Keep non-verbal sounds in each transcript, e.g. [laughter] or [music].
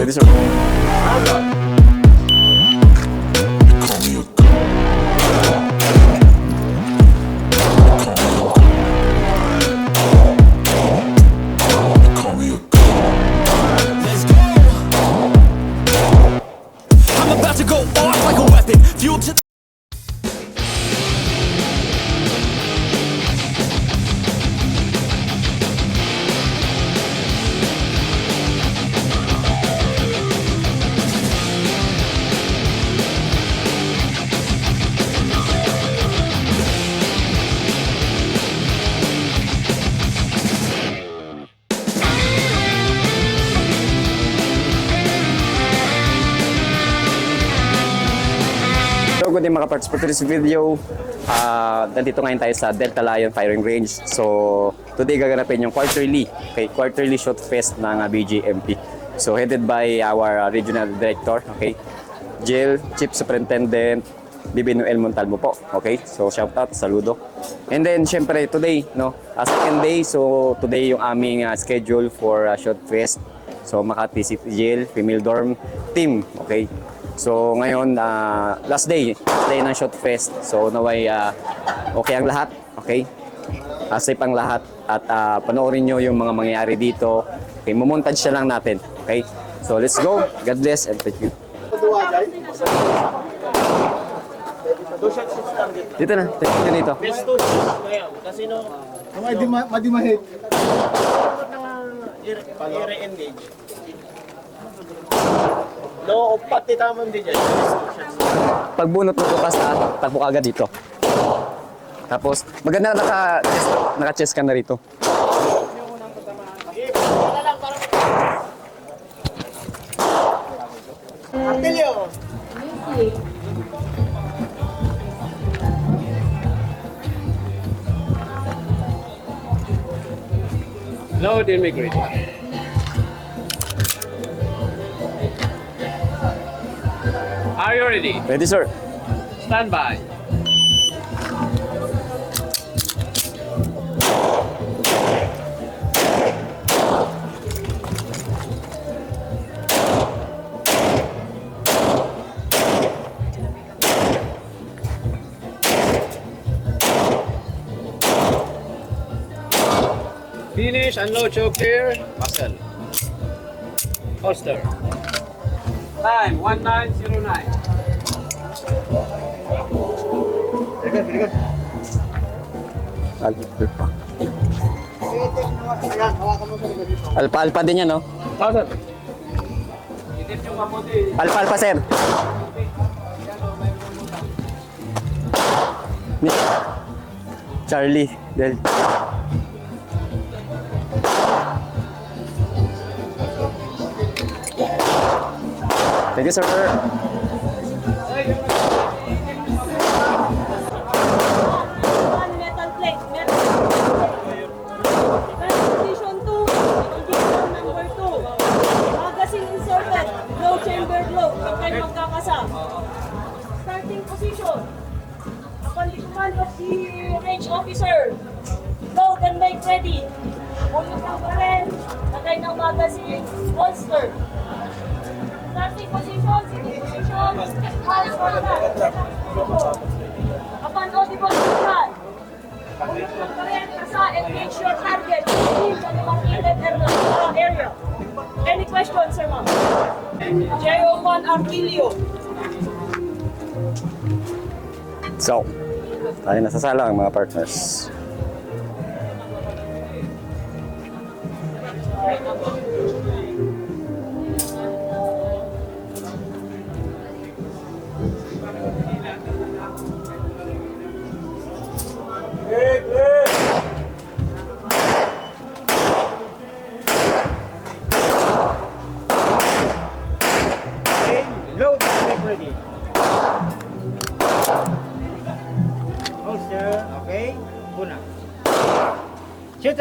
Ready, sir. I'm Mga parts for today's video. Ah, nandito ngayon tayo sa Delta Lion Firing Range. So, today gaganapin yung quarterly, okay, quarterly shot fest ng ah, BGMP. So, headed by our ah, regional director, okay, Jill, Chief Superintendent, Bibi Noel Montalvo po. Okay? So, shout out, saludo. And then, syempre, today, no, uh, second day, so today yung aming ah, schedule for ah, shot fest. So, Makati City Jail, Female Dorm Team, okay? So ngayon, ah, last day, last day ng Shot Fest. So naway ah, okay ang lahat, okay? Uh, safe ang lahat at ah, panoorin nyo yung mga mangyayari dito. Okay, mumontage siya lang natin, okay? So let's go. God bless and thank you. Dito na, dito dito. Best two. Kasi no, Kung ay di ma- madimahit. No, pati tamang din dyan. Pagbunot mo bukas na, takbo ka agad dito. Tapos, maganda naka-chest, naka-chest ka na rito. Apelyo! Load immigrant. Are you ready? Ready, sir? Stand by. Finish, and unload choke here. muscle. Holster. Time 1909. Alpha, alpha din yan, no? Thousand. Itip yung kamuti. Alpha, alpha, sir. Charlie. Del Thank you, sir. Range officer, load and make ready. Ng barrel, lagay ng magazine, holster. Starting position, position, hands on the Upon audible signal. Any questions, sir ma'am? JO1 Arquilio. So, tayo na sa sala ang mga partners.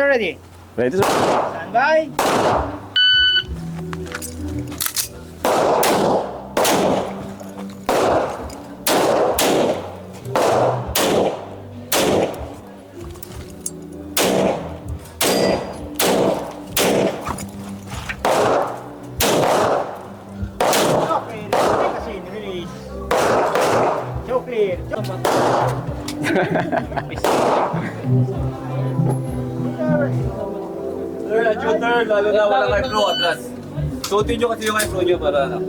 Ready. Ready, sir? Stand by. Shooter, lalo na wala kay pro atras. Suotin nyo kasi yung kay pro nyo para ano.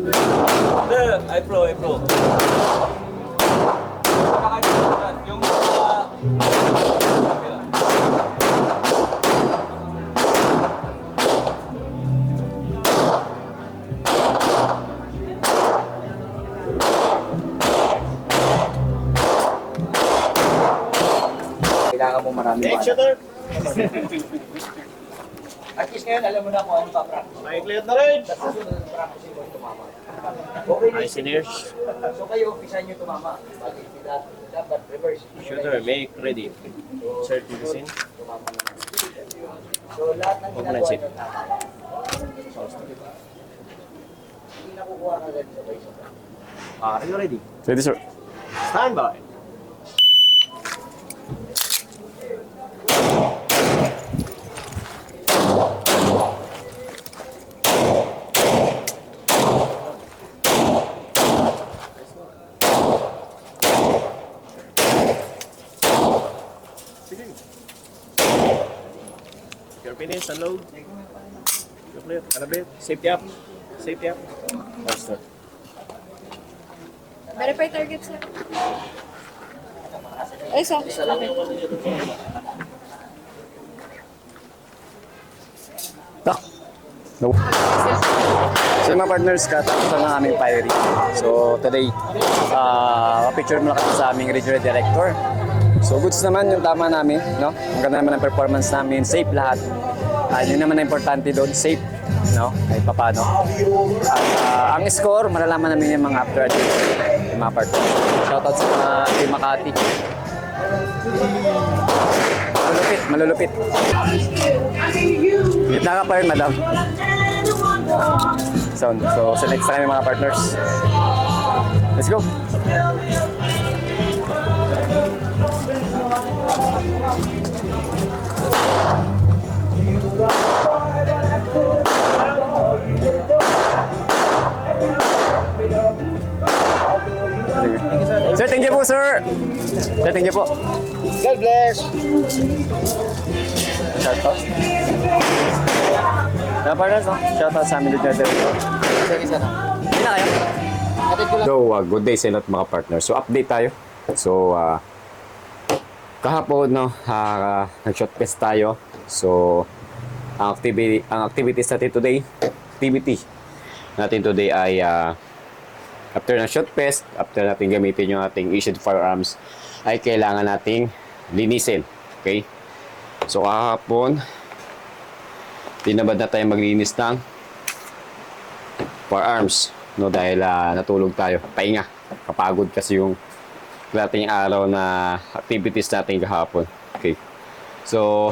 Sir, ay pro, ay pro. Wala pro atras. Yung uh, Kailangan mo marami Next shooter. At least ngayon, alam mo na kung ano pa practice. May clear na rin. Sa susunod practice mo tumama. Okay na engineers. So kayo, umpisa nyo tumama. Bakit sila dapat reverse? make ready. Sir, tigisin. Tumama naman. So lahat ng ginagawa nyo tama. Hindi nakukuha ka agad sabay-sabay. Are you ready? Ready, sir. Stand by. Your finish, unload. You're clear. Alabit. Safety up. Safety up. Faster. Verify target, sir. Ay, sa. Tak. No. So mga partners, katapos na ng aming firing. So today, uh, picture mo na kasi sa aming regional director. So goods naman yung tama namin, no? Ang ganda naman ang performance namin, safe lahat. Uh, yun naman ang importante doon, safe, no? Kahit papano. At uh, ang score, malalaman namin yung mga after achievement, yung mga partners. Shoutout sa mga Team Makati. Malulupit, malulupit. Gitna ka pa rin, madam. So, so select sa kami mga partners. Let's go. Po, sir. Thank you po. God bless. Shout out. Partners, no? Shout out sa amin dito natin. Hindi na kayo. So, uh, good day sa lahat mga partners. So, update tayo. So, uh, kahapon, no, uh, nag-shot test tayo. So, ang activity, ang activities natin today, activity natin today ay uh, after ng shot test, after natin gamitin yung ating issued firearms, ay kailangan nating linisin. Okay? So kahapon, tinabad na tayo maglinis ng firearms. No, dahil ah, natulog tayo. Pahinga. Kapagod kasi yung dating araw na activities natin kahapon. Okay. So,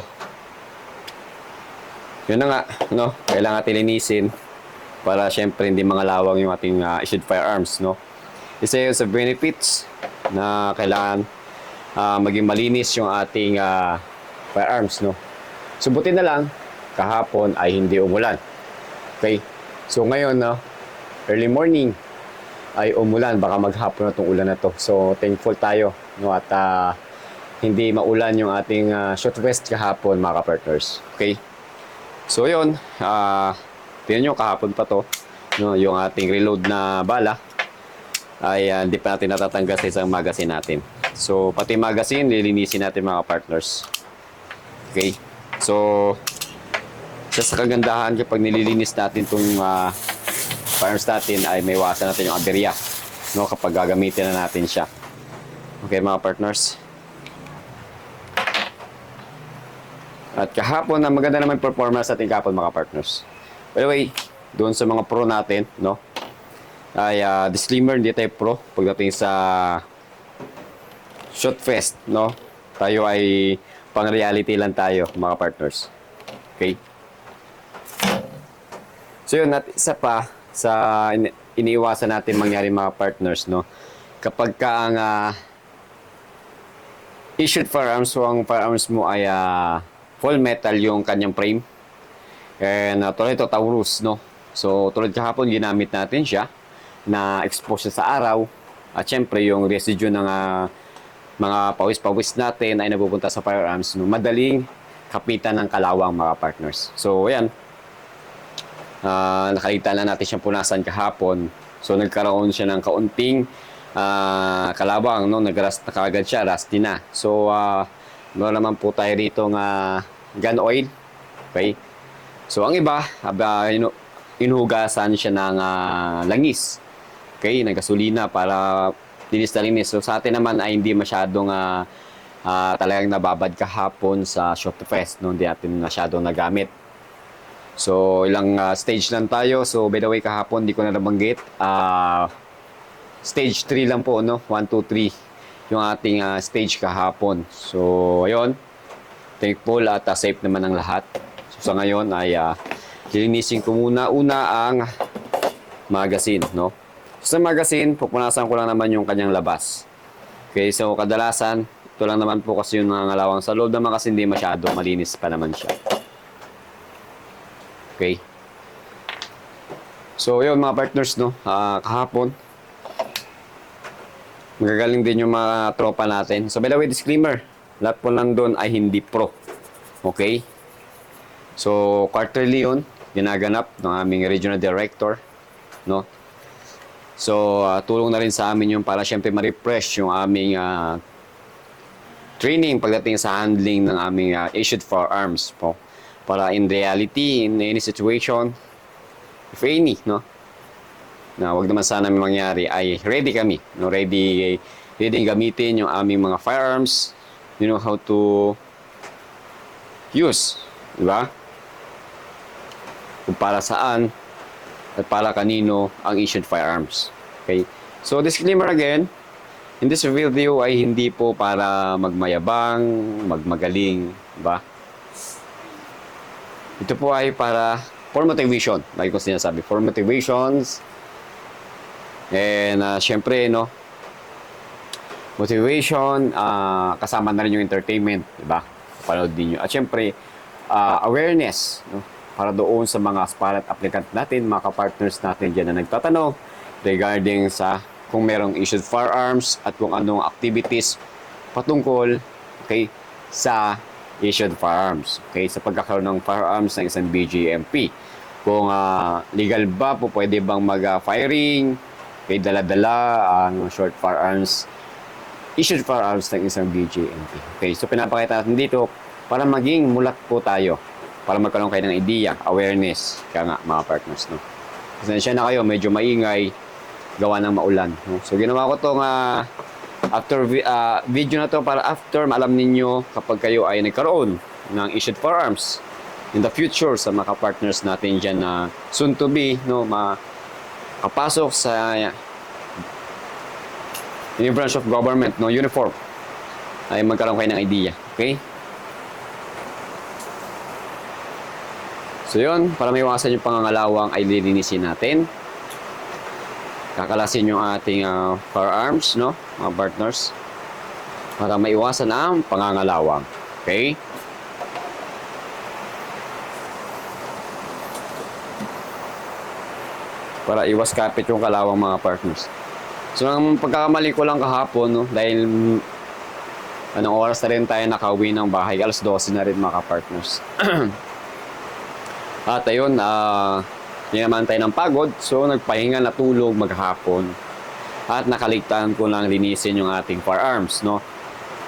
yun na nga, no? Kailangan natin linisin para syempre hindi mangalawang yung ating ah, issued firearms, no? Isa yun sa benefits na kailangan ah, maging malinis yung ating ah, firearms, no? Subutin na lang, kahapon ay hindi umulan. Okay? So ngayon, no, early morning ay umulan. Baka maghapon na itong ulan na to. So thankful tayo, no, at ah, hindi maulan yung ating ah, shot west kahapon, mga partners. Okay? So yun, ah, tingnan nyo, kahapon pa to, no, yung ating reload na bala ay ah, hindi pa natin natatanggal sa isang magazine natin. So, pati magazine, lilinisin natin mga partners. Okay? So, isa sa kagandahan kapag nililinis natin itong uh, firearms natin ay may iwasan natin yung aberya no, kapag gagamitin na natin siya. Okay mga partners? At kahapon, na maganda naman performance natin kahapon mga partners. By the doon sa mga pro natin, no? Ay, ah, disclaimer, hindi tayo pro pagdating sa Shot Fest, no? Tayo ay pang reality lang tayo, mga partners. Okay? So yun, at isa pa sa ini- iniiwasan natin mangyari mga partners, no? Kapag ka ang ah, issued firearms, so ang firearms mo ay ah, full metal yung kanyang frame. And uh, tulad ito, Taurus, no? So, tulad kahapon, ginamit natin siya na expose siya sa araw. At syempre, yung residue ng ah, mga pawis-pawis natin ay napupunta sa firearms. No? Madaling kapitan ng kalawang mga partners. So, ayan. Ah, nakita na natin siyang punasan kahapon. So, nagkaroon siya ng kaunting ah, kalawang, no? Nagrast na kagad siya, rusty na. So, meron naman po tayo rito nga gun oil. Okay? So, ang iba, aba, inu- inuhugasan siya ng ah, langis. Okay, ng gasolina para linis na linis. So, sa atin naman ay hindi masyadong ah, ah, talagang nababad kahapon sa Shop Fest. No? Hindi natin masyadong nagamit. So, ilang ah, stage lang tayo. So, by the way, kahapon, di ko na nabanggit. Ah, stage 3 lang po, no? 1, 2, 3. Yung ating ah, stage kahapon. So, ayun. Thankful at ah, safe naman ang lahat. Sa ngayon ay uh, lilinisin ko muna una ang magazine, no? Sa magazine, pupunasan ko lang naman yung kanyang labas. Okay, so kadalasan, ito lang naman po kasi yung nangangalawang sa loob naman kasi hindi masyado, malinis pa naman siya. Okay. So, yun mga partners, no? Ah, kahapon, magagaling din yung mga tropa natin. So, by the way, disclaimer, lahat po nandun ay hindi pro. Okay? So, quarterly yun, ginaganap ng aming regional director, no? So, ah, tulong na rin sa amin yung para syempre ma-refresh yung aming ah, training pagdating sa handling ng aming ah, issued firearms po. Para in reality, in any situation, if any, no? Na wag naman sana may mangyari, ay ready kami, no? Ready, ready gamitin yung aming mga firearms, you know how to use, di ba? Kung para saan at para kanino ang issued firearms. Okay? So, disclaimer again, in this video ay hindi po para magmayabang, magmagaling, ba? Ito po ay para for motivation. Lagi ko sinasabi, for motivations. And uh, syempre, no, motivation, ah, kasama na rin yung entertainment, di ba? Panood din nyo. At syempre, ah, awareness, no? Para doon sa mga aspirant applicant natin, mga ka-partners natin dyan na nagtatanong regarding sa kung merong issued firearms at kung anong activities patungkol okay, sa issued firearms. Okay, sa pagkakaroon ng firearms ng isang BGMP. Kung ah, legal ba po pwede bang mag-firing, okay, dala-dala ang short firearms issued firearms ng isang BJMP. Okay, so pinapakita natin dito para maging mulat po tayo. Para magkaroon kayo ng idea, awareness. Kaya nga, mga partners, no? Pasensya na kayo, medyo maingay, gawa ng maulan. No? So, ginawa ko to nga after ah, video na to para after alam ninyo kapag kayo ay nagkaroon ng issued firearms in the future sa mga partners natin dyan na soon to be, no, makapasok sa yung branch of government, no, uniform, ay magkaroon kayo ng idea. Okay? So yun, para may iwasan yung pangangalawang ay lilinisin natin. Kakalasin yung ating ah, firearms, no, mga partners. Para maiwasan ang pangangalawang. Okay? Para iwas kapit yung kalawang mga partners. So, ang pagkakamali ko lang kahapon, no, dahil anong oras na rin tayo nakauwi ng bahay, alas 12 na rin mga partners. [clears throat] At ayun, ah, hindi naman tayo ng pagod, so nagpahinga na tulog maghapon. At nakaligtaan ko lang linisin yung ating firearms, no?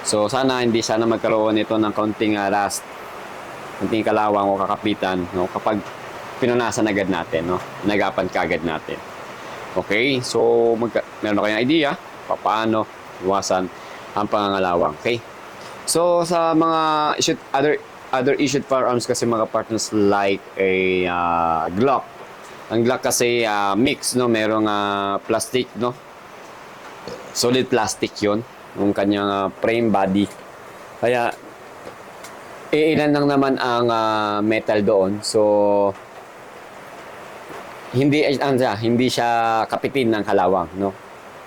So, sana hindi sana magkaroon ito ng kaunting uh, rust, kaunting kalawang o kakapitan, no? Kapag pinunasan agad natin, no? Nagapan kagad natin. Okay, so magka- meron na kayong idea pa- paano iwasan ang pangangalawang. Okay? So sa mga issued, other other issued firearms kasi mga partners like a uh, Glock. Ang Glock kasi uh, mix no, merong uh, plastic no. Solid plastic 'yon, yung kanyang uh, frame body. Kaya iilan lang naman ang uh, metal doon. So hindi ano siya, hindi siya kapitin ng kalawang, no.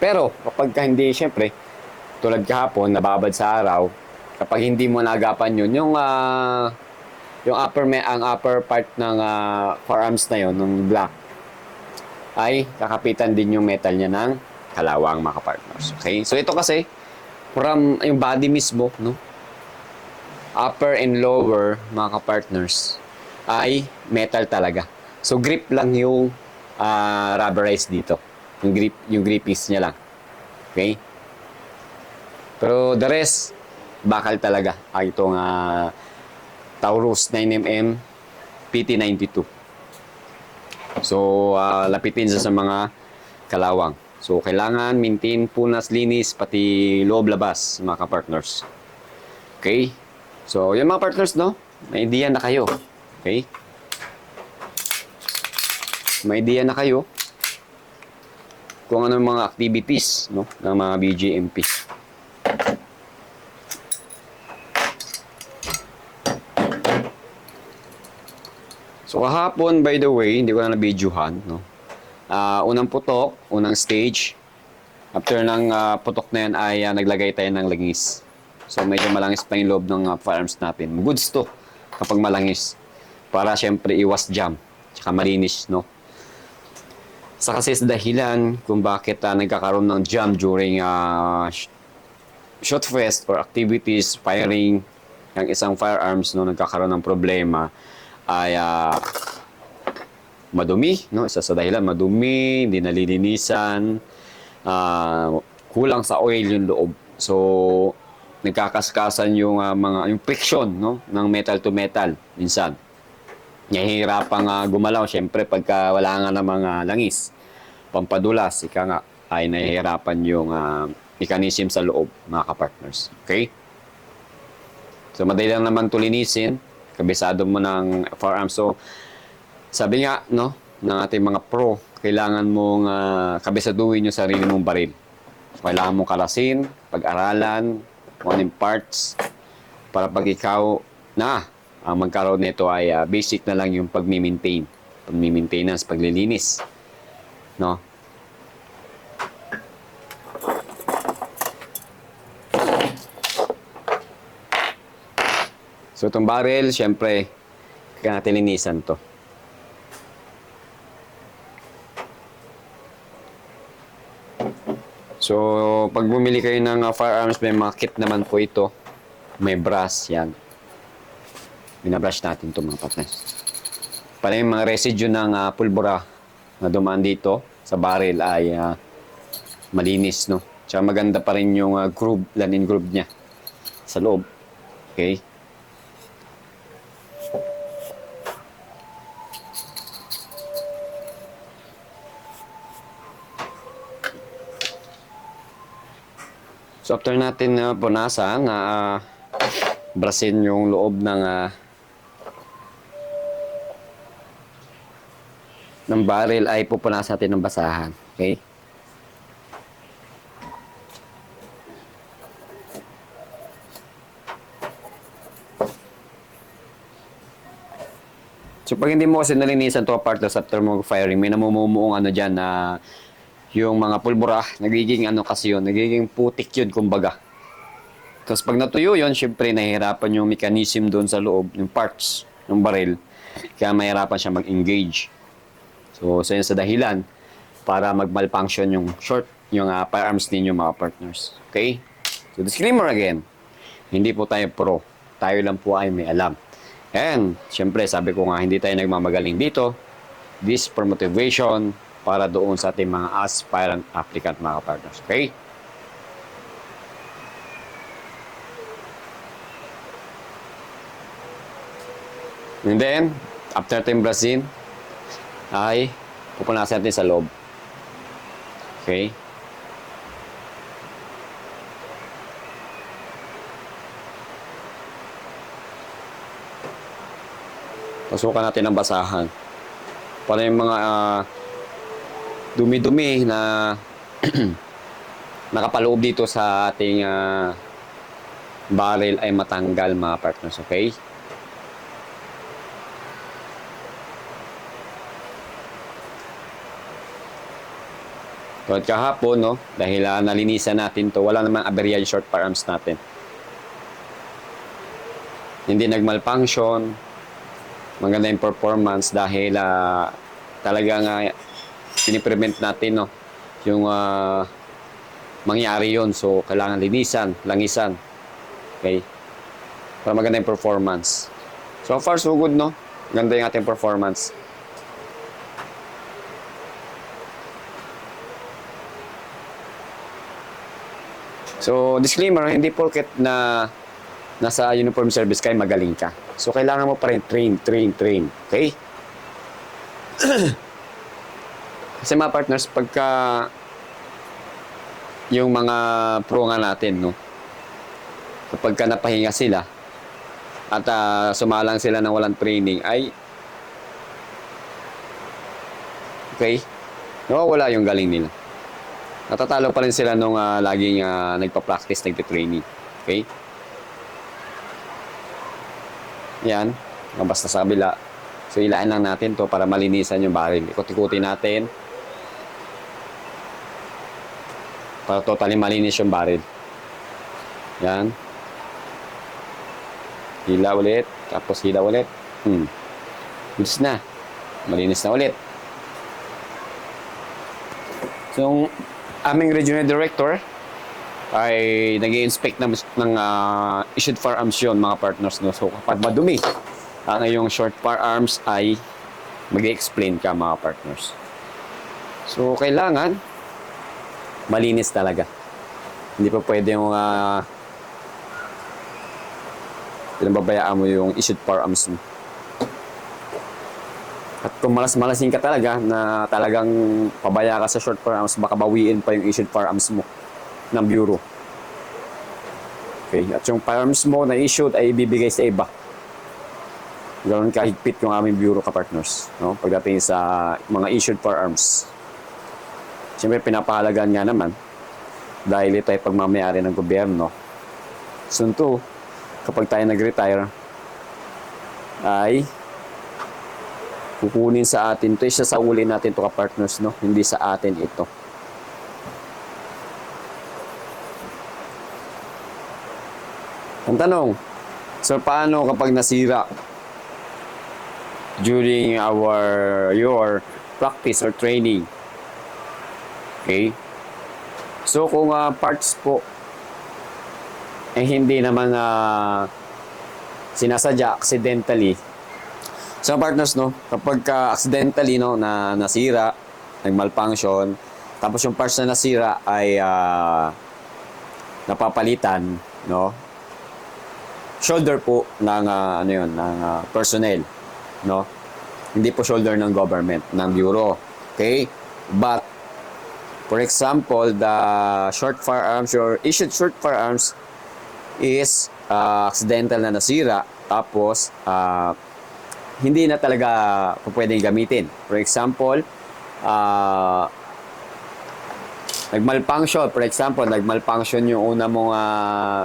Pero kapag ka hindi syempre tulad kahapon nababad sa araw, kapag hindi mo nagapan yun, yung ah, yung upper me, ang upper part ng ah, forearms na yon ng black ay kakapitan din yung metal niya ng kalawang mga partners. Okay? So ito kasi from yung body mismo, no? upper and lower, mga partners ay metal talaga. So, grip lang yung ah, rubberized dito. Yung grip, yung grip piece niya lang. Okay? Pero the rest, bakal talaga. Ay, itong ah, Taurus 9mm PT92. So, ah, lapitin sa sa mga kalawang. So, kailangan maintain punas, linis, pati loob-labas, mga ka-partners. Okay? So, yun mga partners, no? May idea na kayo. Okay? May idea na kayo kung ano mga activities no, ng mga BGMP. So kahapon, by the way, hindi ko na na-videohan, no? Ah, unang putok, unang stage. After ng ah, putok na yan ay ah, naglagay tayo ng langis. So medyo malangis pa yung loob ng ah, firearms natin. Goods to kapag malangis. Para syempre iwas jam. Tsaka malinis, no? Sa kasi sa dahilan kung bakit ah, nagkakaroon ng jam during sh- shot fest or activities, firing ng isang firearms no nagkakaroon ng problema ay ah, madumi, no? Isa sa dahilan, madumi, hindi nalilinisan, ah, kulang sa oil yung loob. So, nagkakaskasan yung ah, mga yung friction, no, ng metal to metal minsan. Nahihirapang uh, gumalaw syempre pagka wala nga ng mga langis. Pampadulas, ika nga ay nahihirapan yung ah, mechanism sa loob, mga kapartners. Okay? So, madali lang naman to linisin. Kabisado mo ng firearm. So, sabi nga, no, ng ating mga pro, kailangan mong uh, kabisaduhin yung sarili mong baril. So, kailangan mong kalasin, pag-aralan, kung anong parts, para pag ikaw na ang magkaroon nito ay ah, basic na lang yung pag-maintain. Pag-maintenance, paglilinis. No? So, itong barrel, syempre, kaya natin linisan to. So, pag bumili kayo ng uh, firearms, may mga kit naman po ito. May brass, yan. Binabrush natin ito mga partners. Para yung mga residue ng uh, pulbura na dumaan dito sa barrel ay uh, malinis, no? Tsaka maganda pa rin yung uh, groove, lanin groove niya sa loob. Okay? So after natin na punasan na uh, brasin yung loob ng ah, ng barrel ay pupunasan natin ng basahan. Okay? So pag hindi mo kasi nalinisan to partners after mo firing, may namumumuong ano dyan na yung mga pulbura, nagiging ano kasi yun, nagiging putik yun kumbaga. Tapos pag natuyo yun, syempre nahihirapan yung mechanism doon sa loob, yung parts ng baril. Kaya mahirapan siya mag-engage. So, sa yun sa dahilan para mag-malfunction yung short, yung ah, firearms ninyo mga partners. Okay? So, disclaimer again. Hindi po tayo pro. Tayo lang po ay may alam. And, syempre, sabi ko nga, hindi tayo nagmamagaling dito. This for motivation para doon sa ating mga aspirant applicant mga partners. Okay? And then, after natin brasin, ay pupunasan natin sa loob. Okay? Pasukan natin ang basahan. Para yung mga ah, dumi-dumi na [clears throat] nakapaloob dito sa ating ah, barrel ay matanggal mga partners, okay? Tulad kahapon, no? Dahil ah, nalinisan natin to, wala namang aberya short firearms natin. Hindi nagmalfunction, maganda yung performance dahil ah, talagang uh, piniprevent natin no yung ah, mangyari yon so kailangan linisan langisan okay Para maganda yung performance. So far, so good, no? Ganda yung ating performance. So, disclaimer, hindi porket na nasa uniform service kayo, magaling ka. So, kailangan mo pa rin train, train, train. Okay? [clears throat] Kasi mga partners, pagka yung mga pro nga natin, no? Kapag ka napahinga sila at ah, sumalang sila ng walang training, ay okay, nawawala yung galing nila. Natatalo pa rin sila nung ah, laging ah, nagpa-practice, nagpa-training. Okay? Yan. Mabas na sa kabila. So, ilain lang natin to para malinisan yung baril. Ikot-ikuti natin. Para totally malinis yung baril. Yan. Hila ulit. Tapos hila ulit. Hmm. Goods na. Malinis na ulit. So, yung aming regional director ay nag inspect ng, ng ah, issued firearms yun, mga partners. No? So, kapag madumi ang iyong short firearms ay mag explain ka, mga partners. So, kailangan malinis talaga. Hindi pa pwede yung uh, pinababayaan mo yung issued firearms mo. At kung malas-malasin ka talaga na talagang pabaya ka sa short firearms, baka bawiin pa yung issued firearms mo ng bureau. Okay, at yung firearms mo na issued ay ibibigay sa iba. Ganoon kahigpit yung aming bureau ka-partners, no? Pagdating sa mga issued firearms. Siyempre, pinapahalagaan nga naman dahil ito ay pagmamayari ng gobyerno. Soon to, kapag tayo nag-retire, ay kukunin sa atin to isa sa uli natin to ka-partners, no? Hindi sa atin ito. Ang tanong, so paano kapag nasira during our your practice or training? Okay? So kung ah, parts po eh hindi naman ah, sinasadya accidentally. So partners no, kapag ka accidentally no na nasira, nagmalfunction, tapos yung parts na nasira ay ah, napapalitan, no? Shoulder po ng ah, ano yun, ng ah, personnel, no? Hindi po shoulder ng government, ng bureau. Okay? But For example, the short firearms or issued short firearms is uh, accidental na nasira tapos uh, hindi na talaga pwedeng gamitin. For example, uh, nagmalfunction, for example, nagmalfunction yung una mong uh,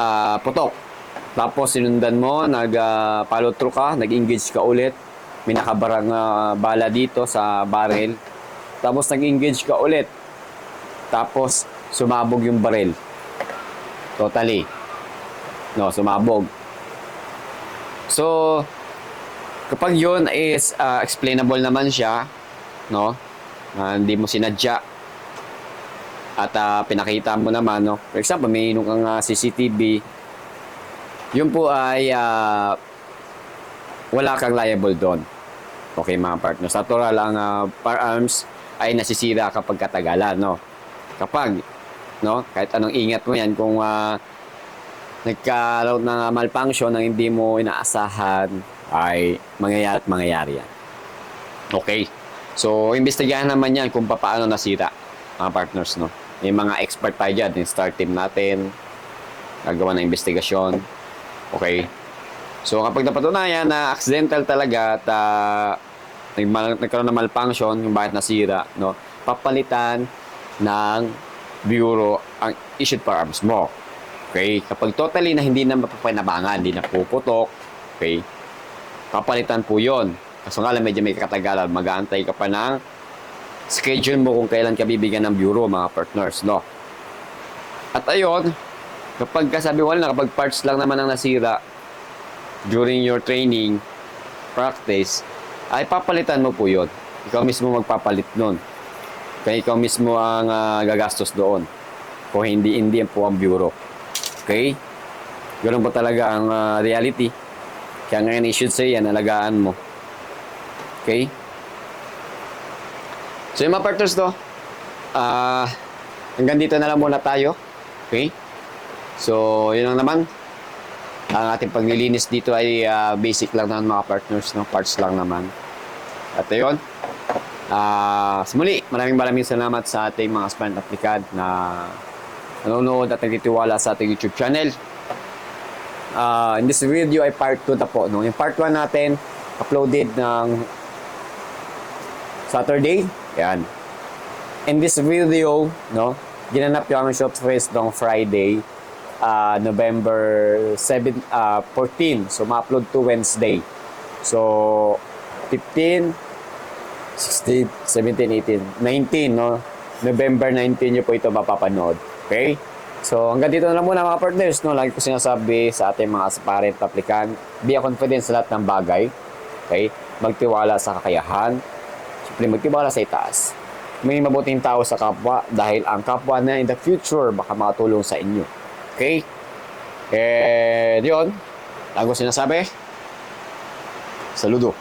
uh, putok. Tapos sinundan mo, nag uh, through ka, nag-engage ka ulit. May nakabarang uh, bala dito sa barrel. Tapos nag-engage ka ulit. Tapos sumabog yung barrel. Totally. No, sumabog. So, kapag yun is uh, explainable naman siya, no? Uh, hindi mo sinadya at uh, pinakita mo naman, no? For example, may inong kang uh, CCTV, yun po ay uh, wala kang liable doon. Okay mga partners. Natural ang uh, firearms ay nasisira kapag katagalan, no? Kapag, no? Kahit anong ingat mo yan, kung uh, nagkaroon ng malfunction na hindi mo inaasahan, ay mangyayari at mangyayari yan. Okay? So, imbestigahan naman yan kung paano nasira, mga partners, no? May mga expert tayo dyan, yung start team natin, gagawa ng investigasyon. Okay? So, kapag napatunayan na accidental talaga at uh, nagmal- nagkaroon ng malfunction, yung bakit nasira, no? Papalitan ng bureau ang issued firearms mo. Okay? Kapag totally na hindi na mapapanabangan, hindi na puputok, okay? Papalitan po yon. Kaso nga lang medyo may katagalan, mag-aantay ka pa ng schedule mo kung kailan ka bibigyan ng bureau, mga partners, no? At ayun, kapag kasabi ko na, kapag parts lang naman ang nasira during your training, practice, ay papalitan mo po yun. Ikaw mismo magpapalit nun. Kaya ikaw mismo ang ah, gagastos doon. Kung hindi, hindi po ang bureau. Okay? Ganun po talaga ang ah, reality. Kaya ngayon, I should say, yan, alagaan mo. Okay? So yung mga partners to, ah, hanggang dito na lang muna tayo. Okay? So, yun lang naman. Ang ating paglilinis dito ay ah, basic lang naman mga partners, no? parts lang naman. At ayun, ah, sa muli, maraming maraming salamat sa ating mga aspirant applicant na nanonood at nagtitiwala sa ating YouTube channel. Ah, in this video ay part 2 na po. No? Yung part 1 natin, uploaded ng Saturday. Yan. In this video, no, ginanap yung aming shop fest ng Friday, ah, November 7, ah, 14. So, ma-upload to Wednesday. So, 15, 16, 17, 18, 19, no? November 19 nyo po ito mapapanood. Okay? So, hanggang dito na lang muna mga partners, no? Lagi ko sinasabi sa ating mga aspirant applicant, be a confident sa lahat ng bagay. Okay? Magtiwala sa kakayahan. Siyempre, magtiwala sa itaas. May mabuting tao sa kapwa dahil ang kapwa na in the future baka makatulong sa inyo. Okay? And yun, lagi ko sinasabi, saludo.